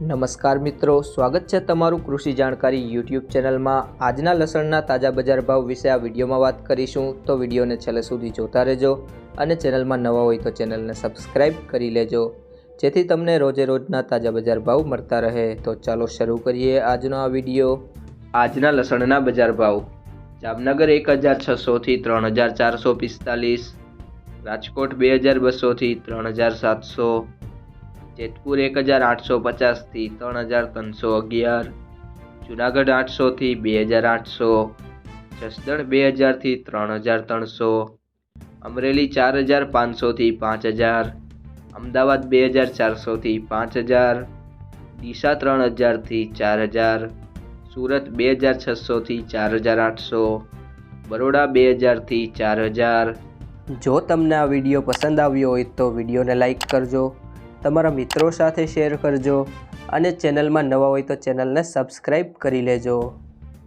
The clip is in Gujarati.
નમસ્કાર મિત્રો, સ્વાગત છે તમારું કૃષિ જાણકારી યુટ્યુબ ચેનલમાં. આજના લસણના તાજા બજાર ભાવ વિશે આ વિડીયોમાં વાત કરીશું, તો વિડીયોને છેલ્લે સુધી જોતા રહેજો અને ચેનલમાં નવા હોય તો ચેનલને સબસ્ક્રાઈબ કરી લેજો, જેથી તમને રોજે રોજના તાજા બજાર ભાવ મળતા રહે. તો ચાલો શરૂ કરીએ આજનો આ વીડિયો. આજના લસણના બજાર ભાવ. જામનગર એક હજાર છસોથી ત્રણ હજાર ચારસો પિસ્તાલીસ, રાજકોટ બે હજાર બસોથી ત્રણ હજાર સાતસો જેતપુર એક હજાર આઠસો પચાસથી ત્રણ હજાર ત્રણસો અગિયાર, જુનાગઢ આઠસોથી બે હજાર આઠસો, જસદણ બે હજારથી ત્રણ હજાર ત્રણસો, અમરેલી ચાર હજાર પાંચસોથી પાંચ હજાર, અમદાવાદ બે હજાર ચારસોથી પાંચ હજાર, ડીસા ત્રણ હજારથી ચાર હજાર, સુરત બે હજાર છસોથી ચાર હજાર આઠસો, બરોડા બે હજારથી ચાર હજાર. જો તમને આ વીડિયો પસંદ આવ્યો હોય તો વિડીયોને લાઈક કરજો. તમારા મિત્રો સાથે શેર કરજો અને ચેનલમાં નવા હોય તો ચેનલને સબસ્ક્રાઈબ કરી લેજો.